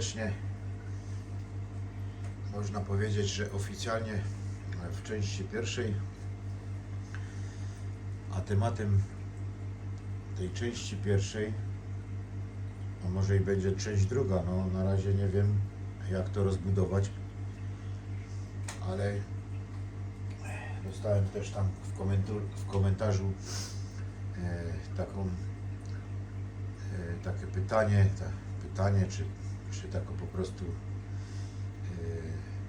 serdecznie. Można powiedzieć, że oficjalnie w części pierwszej, a tematem tej części pierwszej, a może i będzie część druga, no na razie nie wiem jak to rozbudować, ale dostałem też tam w, komentu- w komentarzu e, taką e, takie pytanie, ta, pytanie czy, czy taką po prostu e,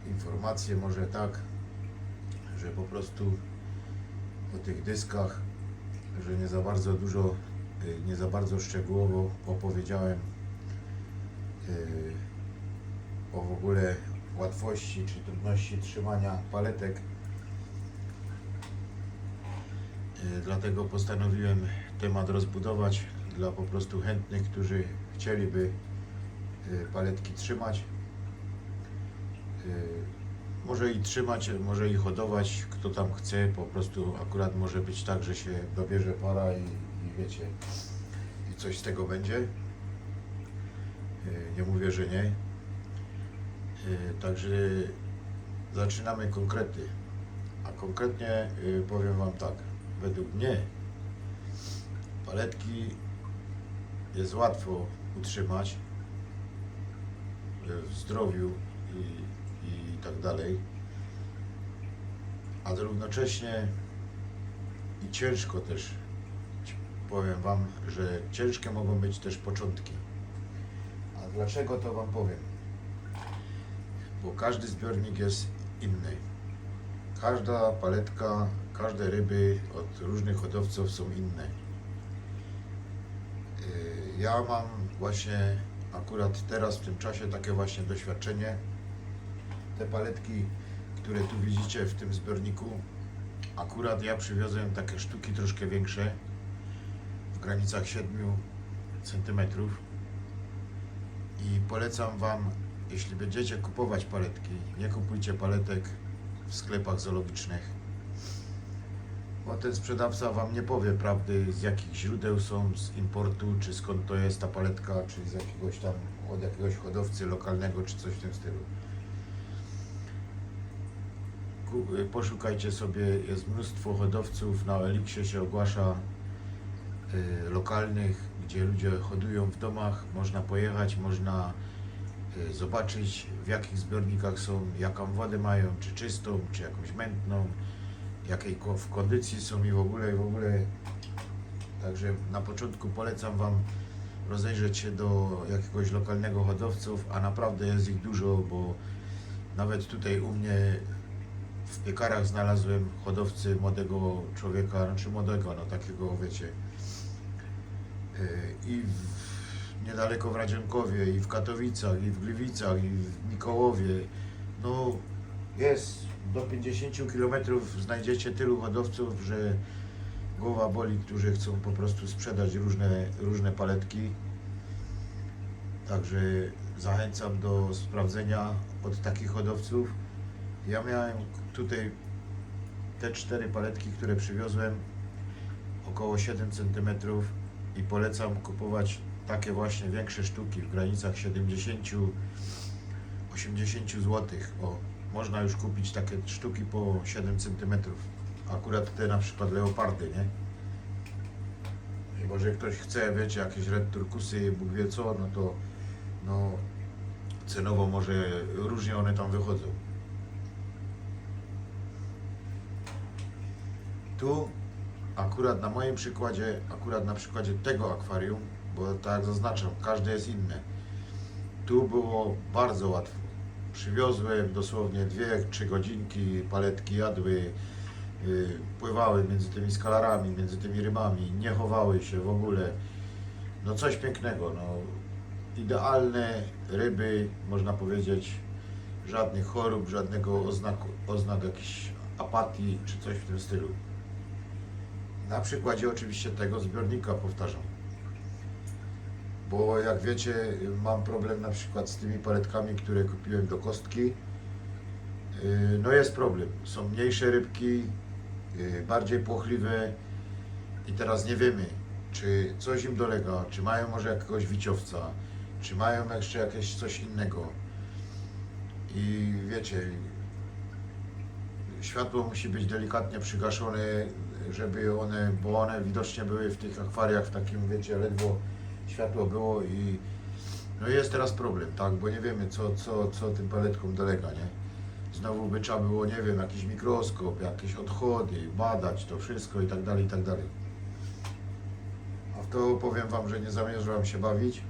informację może tak, że po prostu o tych dyskach, że nie za bardzo dużo, e, nie za bardzo szczegółowo opowiedziałem e, o w ogóle łatwości czy trudności trzymania paletek. Dlatego postanowiłem temat rozbudować dla po prostu chętnych, którzy chcieliby paletki trzymać. E, Może i trzymać, może i hodować, kto tam chce, po prostu akurat może być tak, że się dobierze para i, i wiecie, i coś z tego będzie. E, Nie mówię, że nie. Także zaczynamy konkrety. A konkretnie y, powiem Wam tak, według mnie paletki jest łatwo utrzymać y, w zdrowiu i, i tak dalej, a równocześnie i ciężko też. Powiem Wam, że ciężkie mogą być też początki. A dlaczego to Wam powiem? Bo każdy zbiornik jest inny. Każda paletka, każde ryby od różnych hodowców są inne. Yy, Ja mam właśnie akurat teraz w tym czasie takie właśnie doświadczenie. Te paletki, które tu widzicie w tym zbiorniku, akurat ja przywiozłem takie sztuki troszkę większe, w granicach 7 centymetrów. I polecam Wam, jeśli będziecie kupować paletki, nie kupujcie paletek w sklepach zoologicznych. Bo ten sprzedawca Wam nie powie prawdy, z jakich źródeł są, z importu, czy skąd to jest ta paletka, czy z jakiegoś tam, od jakiegoś hodowcy lokalnego, czy coś w tym stylu. Y, Poszukajcie sobie, jest mnóstwo hodowców, na Eliksie się ogłasza y, lokalnych, gdzie ludzie hodują w domach, można pojechać, można y, zobaczyć w jakich zbiornikach są, jaką wodę mają, czy czystą, czy jakąś mętną, jakiej w kondycji są i w ogóle, i w ogóle. Także na początku polecam Wam rozejrzeć się do jakiegoś lokalnego hodowców, a naprawdę jest ich dużo, bo nawet tutaj u mnie w piekarach znalazłem hodowcy młodego człowieka, znaczy młodego, no takiego wiecie, yy, i w, niedaleko w Radziankowie, i w Katowicach, i w Gliwicach, i w Mikołowie. No jest do 50 km znajdziecie tylu hodowców, że głowa boli, którzy chcą po prostu sprzedać różne, różne paletki. Także zachęcam do sprawdzenia od takich hodowców. Ja miałem tutaj te cztery paletki, które przywiozłem, około 7 cm i polecam kupować takie właśnie większe sztuki w granicach 70-80 zł. O, można już kupić takie sztuki po 7 cm. Akurat te na przykład leopardy, nie? Chyba, ktoś chce, wiecie, jakieś red turkusy, Bóg wie co, no to no, cenowo może różnie one tam wychodzą. Tu akurat na moim przykładzie, akurat na przykładzie tego akwarium, bo tak zaznaczam, każde jest inne. Tu było bardzo łatwo. Przywiozłem dosłownie 2-3 godzinki, paletki jadły, yy, pływały między tymi skalarami, między tymi rybami, nie chowały się w ogóle. No coś pięknego, no. Idealne ryby, można powiedzieć, żadnych chorób, żadnego oznaku, oznak jakiejś apatii czy coś w tym stylu. Na przykładzie oczywiście tego zbiornika powtarzam. Bo jak wiecie, mam problem na przykład z tymi paletkami, które kupiłem do kostki. Yy, No jest problem. Są mniejsze rybki, yy, bardziej płochliwe i teraz nie wiemy, czy coś im dolega, czy mają może jakiegoś wiciowca, czy mają jeszcze jakieś coś innego. I wiecie, światło musi być delikatnie przygaszone, żeby one, bo one widocznie były w tych akwariach w takim, wiecie, ledwo światło było i no jest teraz problem, tak, bo nie wiemy co, co, co tym paletkom dolega, nie? Znowu by trzeba było, nie wiem, jakiś mikroskop, jakieś odchody, badać to wszystko i tak dalej, i tak dalej. A w to powiem Wam, że nie zamierzam się bawić.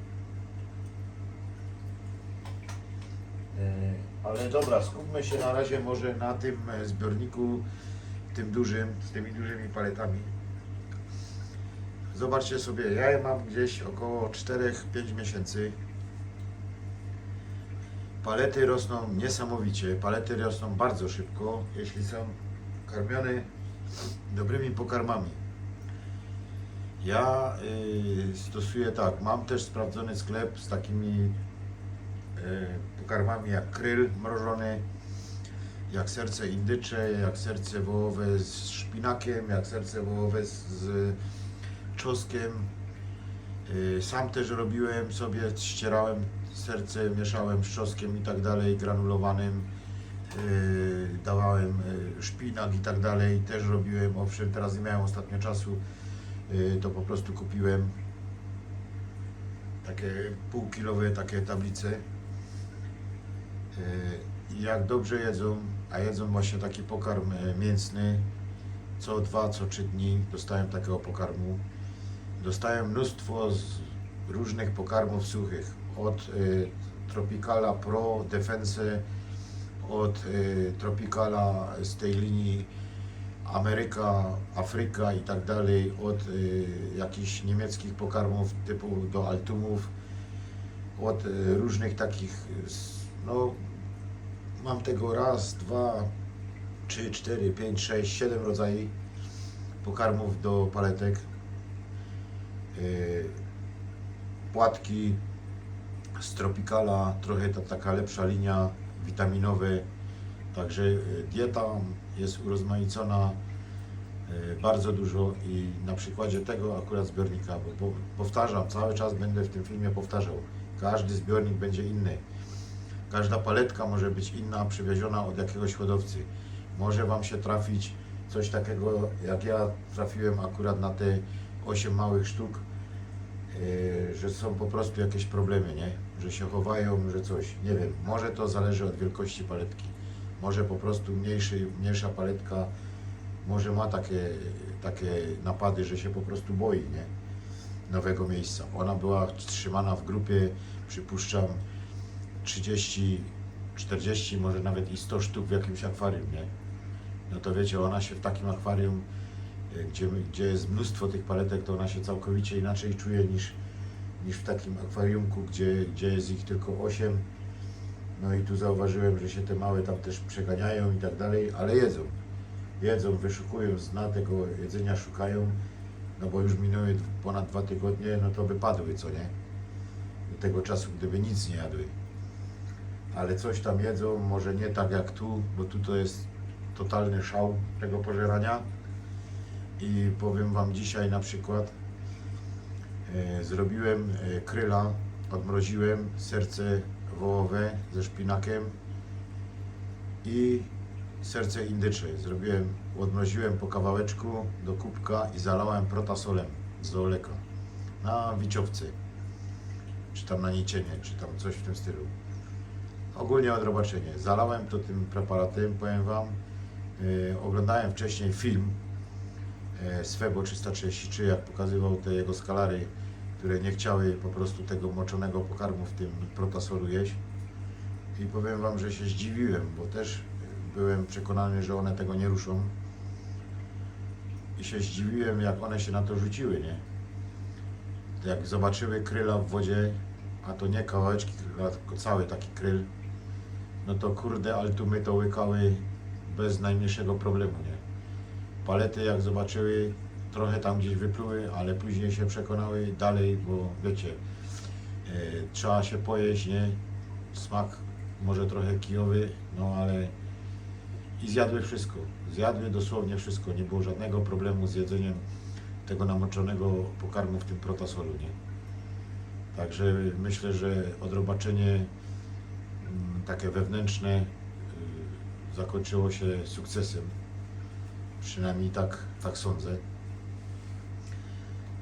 E, Ale dobra, skupmy się na razie może na tym e, zbiorniku, tym dużym, z tymi dużymi paletami. Zobaczcie sobie, ja je mam gdzieś około 4-5 miesięcy. Palety rosną niesamowicie, palety rosną bardzo szybko, jeśli są karmione dobrymi pokarmami. Ja y, stosuję tak, mam też sprawdzony sklep z takimi y, pokarmami jak kryl mrożony, jak serce indycze, jak serce wołowe z szpinakiem, jak serce wołowe z, z czosnkiem. Y, Sam też robiłem sobie, ścierałem serce, mieszałem z i tak dalej, granulowanym. y, Dawałem y, szpinak i tak dalej, też robiłem. Owszem, teraz nie miałem ostatnio czasu, to po prostu kupiłem takie półkilowe takie tablice. Jak dobrze jedzą, a jedzą właśnie taki pokarm mięsny, co dwa, co trzy dni dostają takiego pokarmu. Dostają mnóstwo różnych pokarmów suchych, od y, Tropicala Pro Defense, od y, Tropicala z tej linii Ameryka, Afryka i tak dalej, od y, jakichś niemieckich pokarmów typu do Altumów, od y, różnych takich, no mam tego raz, dwa, trzy, cztery, pięć, sześć, siedem rodzajów pokarmów do paletek. Yy, płatki z Tropicala, trochę ta taka lepsza linia, witaminowe. Także yy, dieta jest urozmaicona yy, bardzo dużo i na przykładzie tego akurat zbiornika, bo, powtarzam, cały czas będę w tym filmie powtarzał, każdy zbiornik będzie inny. Każda paletka może być inna, przywieziona od jakiegoś hodowcy. Może Wam się trafić coś takiego, jak ja trafiłem akurat na te 8 małych sztuk, że są po prostu jakieś problemy, nie? Że się chowają, że coś, nie wiem. Może to zależy od wielkości paletki. Może po prostu mniejszy, mniejsza paletka może ma takie, takie napady, że się po prostu boi, nie? Nowego miejsca. Ona była trzymana w grupie, przypuszczam, 30, 40, może nawet i 100 sztuk w jakimś akwarium, nie? No to wiecie, ona się w takim akwarium, gdzie, gdzie jest mnóstwo tych paletek, to ona się całkowicie inaczej czuje niż, niż w takim akwariumku, gdzie, gdzie jest ich tylko 8. No i tu zauważyłem, że się te małe tam też przeganiają i tak dalej, ale jedzą. Jedzą, wyszukują, zna tego jedzenia, szukają, no bo już minęły ponad dwa tygodnie, no to wypadły, co nie? Do tego czasu, gdyby nic nie jadły ale coś tam jedzą, może nie tak jak tu, bo tu to jest totalny szał tego pożerania. I powiem Wam dzisiaj na przykład, e, zrobiłem e, kryla, odmroziłem serce wołowe ze szpinakiem i serce indycze. Zrobiłem, odmroziłem po kawałeczku do kubka i zalałem protasolem z oleka na wiczowce, czy tam na nicienie, czy tam coś w tym stylu. Ogólnie odrobaczenie. Zalałem to tym preparatem, powiem Wam. Yy, oglądałem wcześniej film z Febo 333, jak pokazywał te jego skalary, które nie chciały po prostu tego moczonego pokarmu w tym protasolu jeść. I powiem Wam, że się zdziwiłem, bo też byłem przekonany, że one tego nie ruszą. I się zdziwiłem, jak one się na to rzuciły, nie? Jak zobaczyły kryla w wodzie, a to nie kawałeczki kryla, tylko cały taki kryl, no to kurde, altumy to łykały bez najmniejszego problemu, nie? Palety jak zobaczyły, trochę tam gdzieś wypluły, ale później się przekonały dalej, bo wiecie, e, trzeba się pojeść, nie? Smak może trochę kijowy, no ale i zjadły wszystko. Zjadły dosłownie wszystko. Nie było żadnego problemu z jedzeniem tego namoczonego pokarmu w tym protasolu, nie? Także myślę, że odrobaczenie mm, takie wewnętrzne y, zakończyło się sukcesem. Przynajmniej tak, tak sądzę.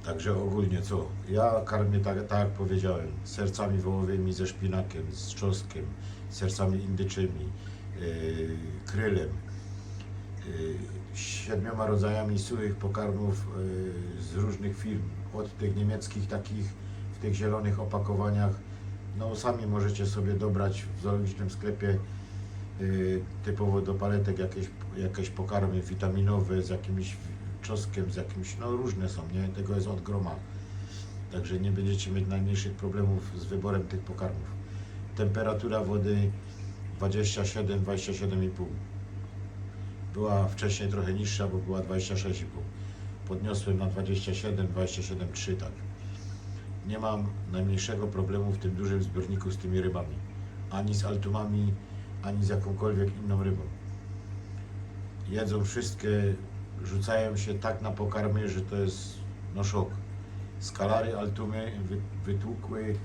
Także ogólnie co? Ja karmię tak, tak jak powiedziałem, sercami wołowymi ze szpinakiem, z trzoskiem, sercami indyczymi, yy, krylem, yy, siedmioma rodzajami suchych pokarmów yy, z różnych firm. Od tych niemieckich takich w tych zielonych opakowaniach. No sami możecie sobie dobrać w zoologicznym sklepie typowo do paletek jakieś, jakieś pokarmy witaminowe z jakimś czosnkiem, z jakimś, no różne są, nie? Tego jest od groma. Także nie będziecie mieć najmniejszych problemów z wyborem tych pokarmów. Temperatura wody 27, 27,5. Była wcześniej trochę niższa, bo była 26,5. Podniosłem na 27, 27,3 tak. Nie mam najmniejszego problemu w tym dużym zbiorniku z tymi rybami. Ani z altumami, ani z jakąkolwiek inną rybą. Jedzą wszystkie, rzucają się tak na pokarmy, że to jest no szok. Skalary altumy wy, wytłukły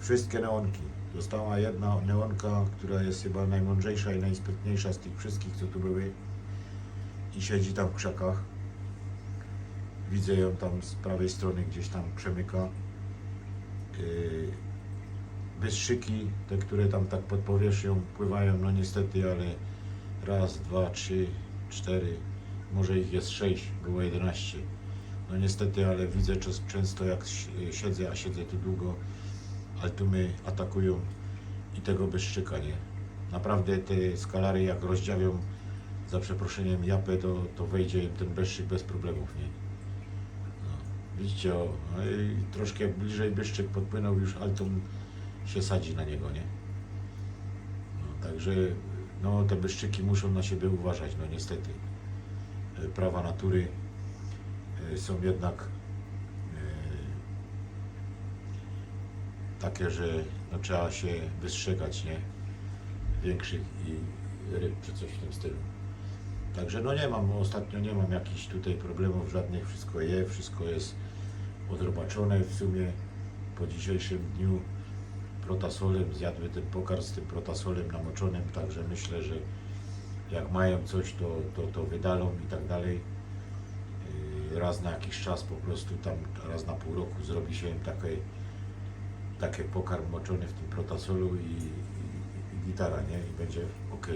wszystkie neonki. Została jedna neonka, która jest chyba najmądrzejsza i najsprytniejsza z tych wszystkich, co tu były. I siedzi tam w krzakach. Widzę ją tam z prawej strony gdzieś tam przemyka. Yy, Bystrzyki, te, które tam tak pod powierzchnią pływają, no niestety, ale raz, dwa, trzy, cztery, może ich jest sześć, było 11. No niestety, ale widzę często jak si- siedzę, a siedzę tu długo, altumy atakują i tego bezszczyka, nie? Naprawdę te skalary jak rozdziawią za przeproszeniem japę, to, to wejdzie ten bezszyk bez problemów, nie? No, widzicie, o, no troszkę bliżej byszczyk podpłynął, już altum się sadzi na niego, nie? No, także no, te byszczyki muszą na siebie uważać, no niestety. E, Prawa natury e, są jednak e, takie, że no, trzeba się wystrzegać, nie? Większych i ryb czy coś w tym stylu. Także no nie mam, ostatnio nie mam jakichś tutaj problemów żadnych, wszystko je, wszystko jest odrobaczone w sumie po dzisiejszym dniu protasolem, zjadły ten pokarm z tym protasolem namoczonym, także myślę, że jak mają coś, to, to, to wydalą i tak dalej. Yy, Raz na jakiś czas po prostu tam, raz na pół roku zrobi się im takie, takie pokarm moczony w tym protasolu i, i, i gitara, nie? I będzie ok.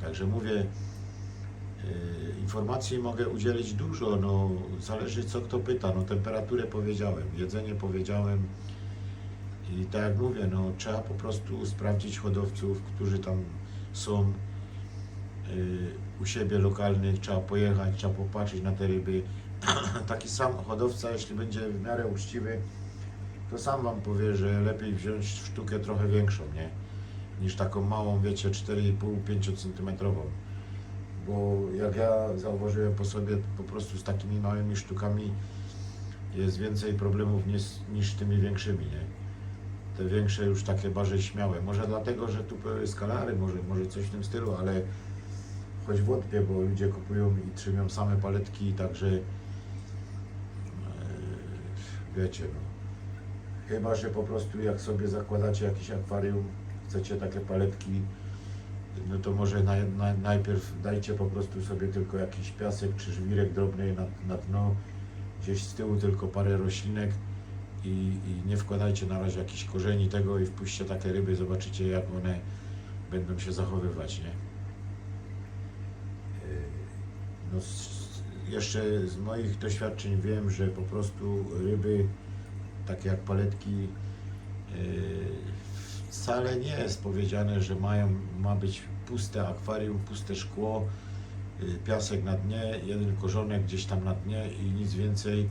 Także mówię, yy, informacji mogę udzielić dużo, no zależy co kto pyta, no temperaturę powiedziałem, jedzenie powiedziałem, i tak jak mówię, no, trzeba po prostu sprawdzić hodowców, którzy tam są y, u siebie lokalnych, trzeba pojechać, trzeba popatrzeć na te ryby. Taki sam hodowca, jeśli będzie w miarę uczciwy, to sam Wam powie, że lepiej wziąć sztukę trochę większą, nie? Niż taką małą, wiecie, 4,5-5 centymetrową. Bo jak ja zauważyłem po sobie, po prostu z takimi małymi sztukami jest więcej problemów niż, niż tymi większymi, nie? Te większe już takie bardziej śmiałe. Może dlatego, że tu były skalary, może, może coś w tym stylu, ale choć wątpię, bo ludzie kupują i trzymią same paletki, także e, wiecie, no. Chyba, że po prostu jak sobie zakładacie jakieś akwarium, chcecie takie paletki, no to może naj, naj, najpierw dajcie po prostu sobie tylko jakiś piasek czy żwirek drobny na, na dno, gdzieś z tyłu tylko parę roślinek, i, i nie wkładajcie na razie jakichś korzeni tego i wpuśćcie takie ryby, zobaczycie jak one będą się zachowywać, nie? Yy, No, jeszcze z moich doświadczeń wiem, że po prostu ryby, takie jak paletki, yy, wcale nie jest powiedziane, że mają, ma być puste akwarium, puste szkło, yy, piasek na dnie, jeden korzonek gdzieś tam na dnie i nic więcej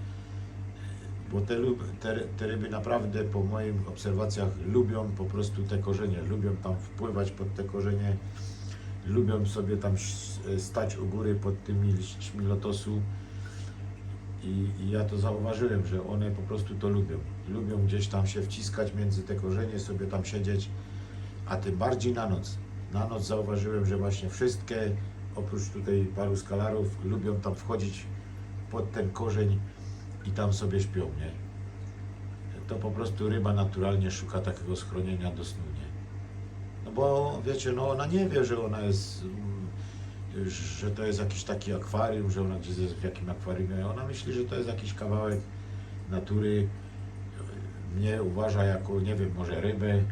bo te, te, te ryby naprawdę po moich obserwacjach lubią po prostu te korzenie, lubią tam wpływać pod te korzenie, lubią sobie tam s- stać u góry pod tymi liśćmi lotosu i, i ja to zauważyłem, że one po prostu to lubią. Lubią gdzieś tam się wciskać między te korzenie, sobie tam siedzieć, a tym bardziej na noc. Na noc zauważyłem, że właśnie wszystkie, oprócz tutaj paru skalarów, lubią tam wchodzić pod ten korzeń i tam sobie śpią, nie? to po prostu ryba naturalnie szuka takiego schronienia do snu, nie? No bo wiecie, no ona nie wie, że ona jest, że to jest jakiś taki akwarium, że ona gdzieś jest w jakim akwarium. Ona myśli, że to jest jakiś kawałek natury. Mnie uważa jako, nie wiem, może rybę,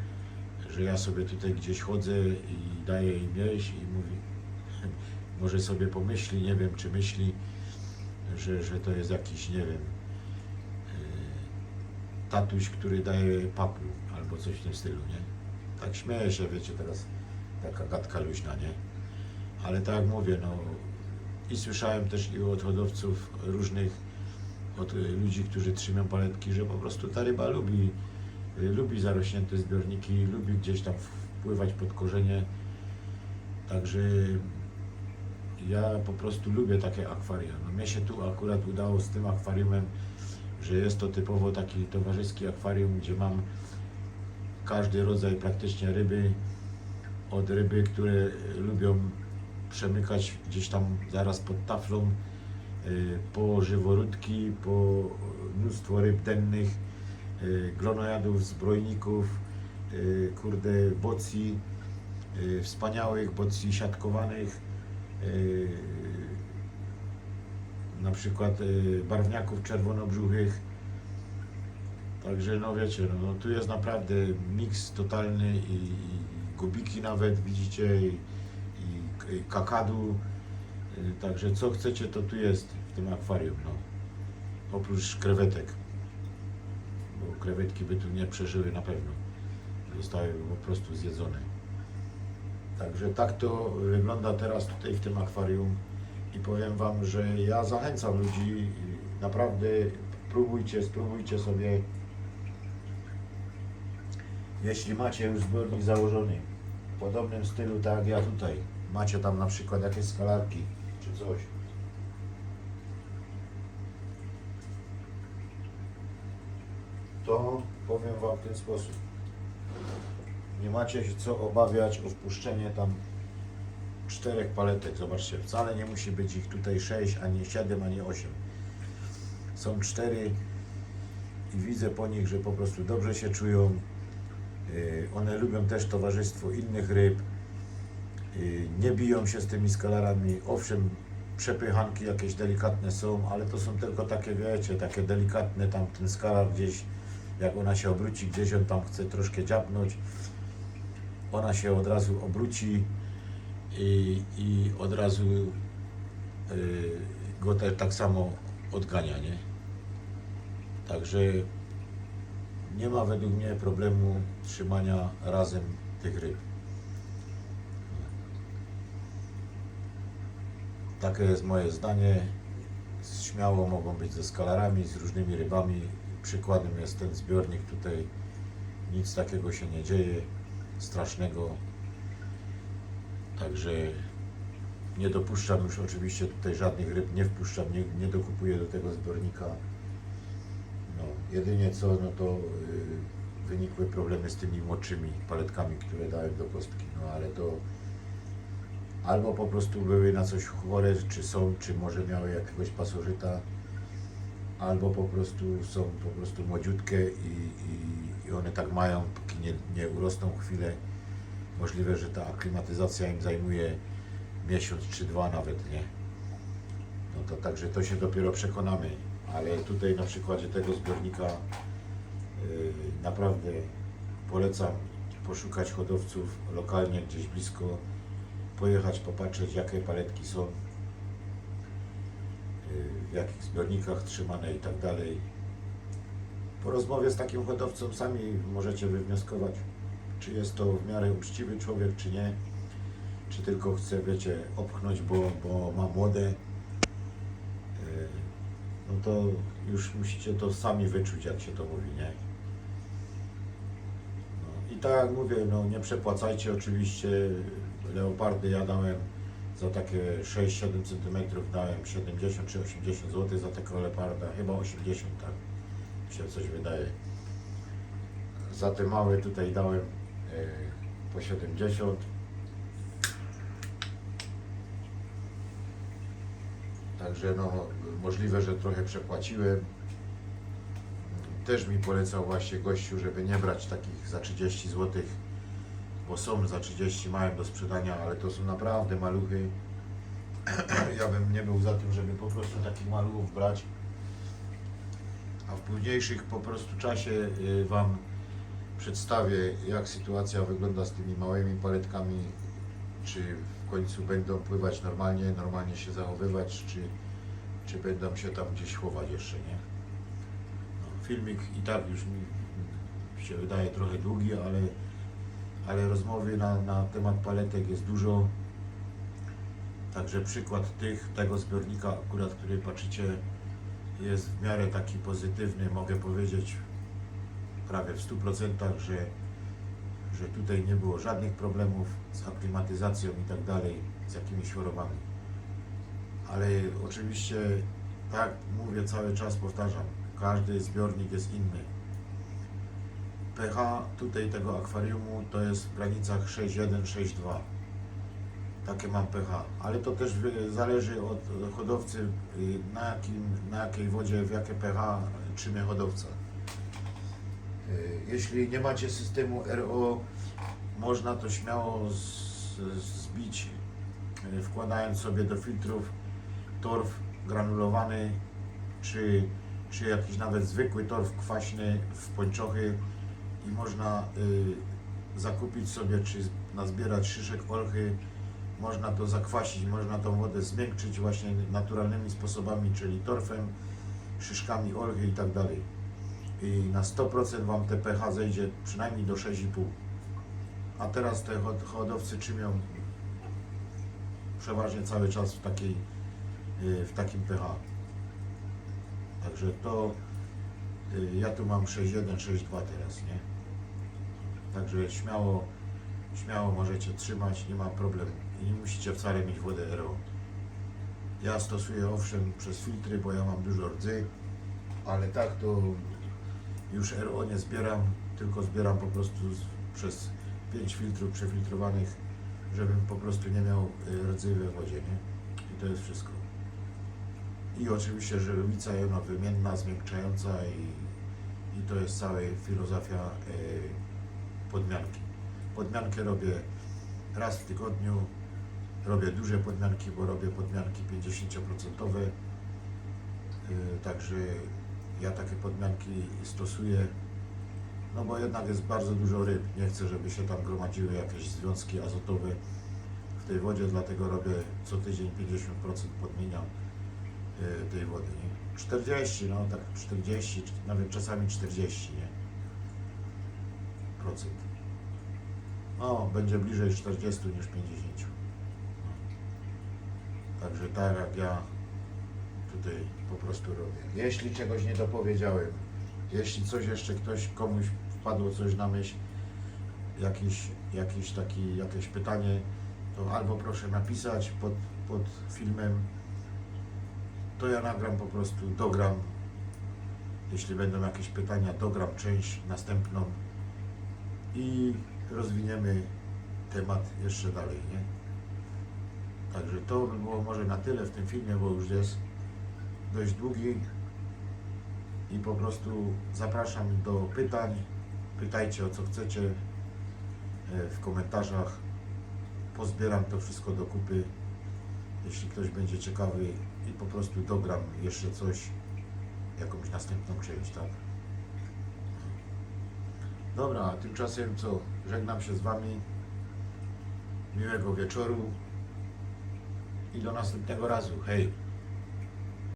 że ja sobie tutaj gdzieś chodzę i daję jej jeść i mówi, może sobie pomyśli, nie wiem, czy myśli, że, że to jest jakiś, nie wiem, tatuś, który daje papu albo coś w tym stylu, nie? Tak śmieję się, wiecie, teraz taka gadka luźna, nie? Ale tak jak mówię, no i słyszałem też i od hodowców różnych, od y, ludzi, którzy trzymają paletki, że po prostu ta ryba lubi, y, lubi zarośnięte zbiorniki, lubi gdzieś tam wpływać pod korzenie. Także ja po prostu lubię takie akwaria. No, mnie się tu akurat udało z tym akwariumem, że jest to typowo taki towarzyski akwarium, gdzie mam każdy rodzaj praktycznie ryby, od ryby, które lubią przemykać gdzieś tam zaraz pod taflą, y, po żyworódki, po mnóstwo ryb dennych, y, glonojadów, zbrojników, y, kurde, bocji, wspaniałych bocji siatkowanych, na przykład y, barwniaków czerwonobrzuchych. Także no wiecie, no, no tu jest naprawdę miks totalny i, i gubiki nawet widzicie i, i, i kakadu. Y, Także co chcecie to tu jest w tym akwarium, no. Oprócz krewetek. Bo krewetki by tu nie przeżyły na pewno. Zostały po prostu zjedzone. Także tak to wygląda teraz tutaj w tym akwarium i powiem Wam, że ja zachęcam ludzi, naprawdę próbujcie, spróbujcie sobie, jeśli macie już zbiornik założony w podobnym stylu tak jak ja tutaj, macie tam na przykład jakieś skalarki czy coś, to powiem Wam w ten sposób. Nie macie się co obawiać o wpuszczenie tam czterech paletek. Zobaczcie, wcale nie musi być ich tutaj sześć, ani siedem, ani osiem. Są cztery i widzę po nich, że po prostu dobrze się czują. Yy, One lubią też towarzystwo innych ryb. Yy, Nie biją się z tymi skalarami. Owszem, przepychanki jakieś delikatne są, ale to są tylko takie, wiecie, takie delikatne, tam ten skalar gdzieś, jak ona się obróci, gdzieś on tam chce troszkę dziabnąć, ona się od razu obróci i, i od razu y, go te, tak samo odgania, nie? Także nie ma według mnie problemu trzymania razem tych ryb. Takie jest moje zdanie. Śmiało mogą być ze skalarami, z różnymi rybami. Przykładem jest ten zbiornik tutaj. Nic takiego się nie dzieje strasznego. Także nie dopuszczam już oczywiście tutaj żadnych ryb, nie wpuszczam, nie, nie dokupuję do tego zbiornika. No, jedynie co, no to y, wynikły problemy z tymi młodszymi paletkami, które dałem do kostki, no ale to albo po prostu były na coś chore, czy są, czy może miały jakiegoś pasożyta, albo po prostu są po prostu młodziutkie i, i, i one tak mają, póki nie, nie urosną chwilę. Możliwe, że ta aklimatyzacja im zajmuje miesiąc czy dwa nawet, nie? No to także to się dopiero przekonamy, ale tutaj na przykładzie tego zbiornika yy, naprawdę polecam poszukać hodowców lokalnie gdzieś blisko, pojechać, popatrzeć jakie paletki są, yy, w jakich zbiornikach trzymane i tak dalej. Po rozmowie z takim hodowcą sami możecie wywnioskować, czy jest to w miarę uczciwy człowiek, czy nie. Czy tylko chce, wiecie, opchnąć, bo, bo ma młode. Yy, No to już musicie to sami wyczuć, jak się to mówi, nie? No, I tak jak mówię, no nie przepłacajcie oczywiście. Leopardy ja dałem za takie 6-7 cm dałem 70 czy 80 zł za takiego leoparda, chyba 80, tak się coś wydaje. Za te małe tutaj dałem e, po 70. Także no możliwe, że trochę przepłaciłem. też mi polecał właśnie gościu, żeby nie brać takich za 30 zł, bo są za 30 mają do sprzedania, ale to są naprawdę maluchy. ja bym nie był za tym, żeby po prostu takich maluchów brać. A w późniejszych po prostu czasie y, Wam przedstawię, jak sytuacja wygląda z tymi małymi paletkami, czy w końcu będą pływać normalnie, normalnie się zachowywać, czy, czy będą się tam gdzieś chować jeszcze, nie? No, filmik i tak już mi się wydaje trochę długi, ale, ale rozmowy na, na temat paletek jest dużo. Także przykład tych, tego zbiornika akurat, który patrzycie, jest w miarę taki pozytywny, mogę powiedzieć prawie w 100%, że, że tutaj nie było żadnych problemów z aklimatyzacją i tak dalej, z jakimiś chorobami. Ale oczywiście, tak mówię cały czas, powtarzam, każdy zbiornik jest inny. pH tutaj tego akwariumu to jest w granicach 6,1-6,2. Takie mam pH, ale to też zależy od hodowcy, y, na, jakim, na jakiej wodzie, w jakie pH trzymie hodowca. Y, Jeśli nie macie systemu RO, można to śmiało zbić, y, wkładając sobie do filtrów torf granulowany, czy, czy jakiś nawet zwykły torf kwaśny w pończochy i można y, zakupić sobie, czy nazbierać szyszek olchy, można to zakwasić, można tą wodę zmiękczyć właśnie naturalnymi sposobami, czyli torfem, szyszkami olchy i tak dalej. I na 100% Wam te pH zejdzie przynajmniej do 6,5. A teraz te hod- hodowcy trzymią przeważnie cały czas w, takiej, y, w takim pH. Także to y, ja tu mam 6,1, 6,2 teraz, nie? Także śmiało, śmiało możecie trzymać, nie ma problemu. I nie musicie wcale mieć wodę RO. Ja stosuję owszem przez filtry, bo ja mam dużo rdzy, ale tak to już RO nie zbieram, tylko zbieram po prostu przez 5 filtrów przefiltrowanych, żebym po prostu nie miał y, rdzy we wodzie, nie? I to jest wszystko. I oczywiście żywica wymienna, zmiękczająca i, i to jest cała filozofia y, podmianki. Podmiankę robię raz w tygodniu, robię duże podmianki, bo robię podmianki 50%. y, Także ja takie podmianki stosuję, no bo jednak jest bardzo dużo ryb. Nie chcę, żeby się tam gromadziły jakieś związki azotowe w tej wodzie, dlatego robię co tydzień 50% podmienia y, tej wody. Nie? 40, no tak 40, czy nawet czasami 40, nie? Procent. No, będzie bliżej 40 niż 50. Także tak jak ja tutaj po prostu robię. Jeśli czegoś nie dopowiedziałem, jeśli coś jeszcze ktoś, komuś wpadło coś na myśl, jakiś, jakiś taki, jakieś pytanie, to albo proszę napisać pod, pod filmem, to ja nagram po prostu, dogram. Jeśli będą jakieś pytania, dogram część następną i rozwiniemy temat jeszcze dalej, nie? Także to by było może na tyle w tym filmie, bo już jest dość długi i po prostu zapraszam do pytań. Pytajcie o co chcecie e, w komentarzach. Pozbieram to wszystko do kupy, jeśli ktoś będzie ciekawy i po prostu dogram jeszcze coś, jakąś następną część, tak? Dobra, a tymczasem co? Żegnam się z Wami. Miłego wieczoru i do następnego razu. Hej!